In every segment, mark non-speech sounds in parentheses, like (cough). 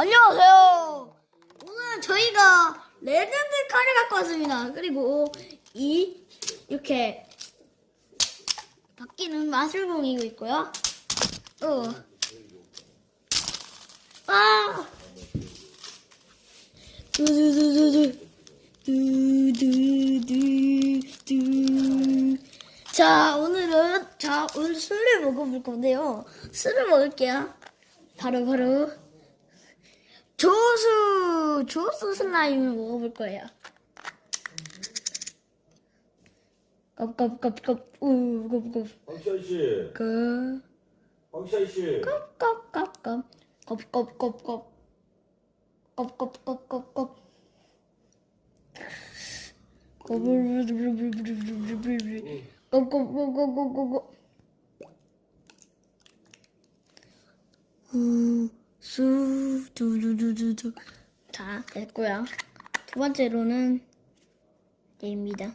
안녕하세요. 오늘 저희가 레전드 칼을 갖고 왔습니다. 그리고 이 이렇게 바뀌는 마술봉이고 있고요. 또 아! 두두두두두 두두두두 자 오늘은 자 오늘 술을 먹어볼 건데요. 술을 먹을게요. 바로 바로 조수 조수 슬라임을 먹어볼 거예요. 껍껍껍껍 우껍껍 황시아 씨, 그 황시아 씨, 껍껍껍껍 껍껍껍껍 껍껍껍껍껍 껍껍껍껍껍 우 수 두두두두두. 자 됐고요. 두 번째로는 얘입니다.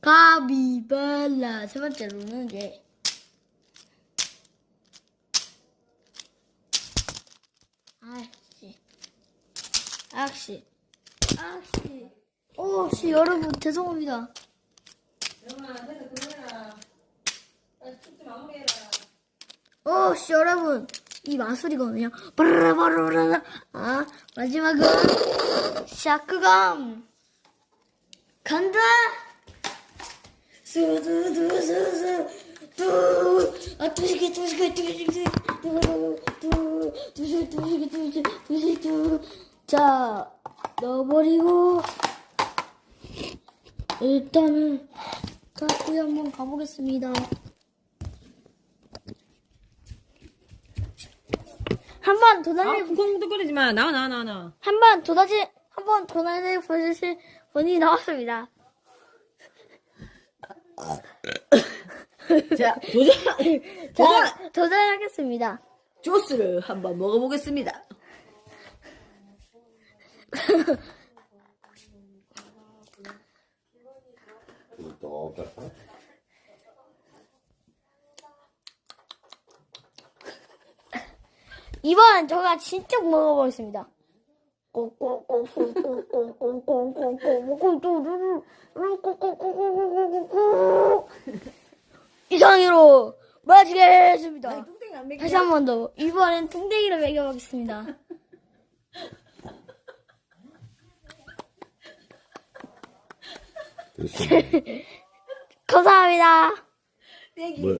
가비발라. 세 번째로는 얘. 아씨. 아씨. 아씨. 오씨 여러분 죄송합니다 오씨 여러분. 이 마술이거든요. 바라바라바라 아 마지막은 샤크감. 간다! 수두두수수 두 아 두시게 두시게 두시게 두두 두두 두시게 두시 두시 두 자 넣어버리고. 일단은 가스에 한번 가보겠습니다. 한번 아, 도전해 쿵쿵거리지 마. 나와, 나와, 나와, 나와. 한번 도전해 한번 도전해 보실 분이 나왔습니다. 자, 도전! 도전 도전하겠습니다. 조스를 한번 먹어보겠습니다. 이번 저가 진짜 먹어보겠습니다. (laughs) 이상으로 마치겠습니다. 다시 한 번 더. 이번엔 뚱땡이를 먹여보겠습니다. (laughs) 감사합니다. 뭐,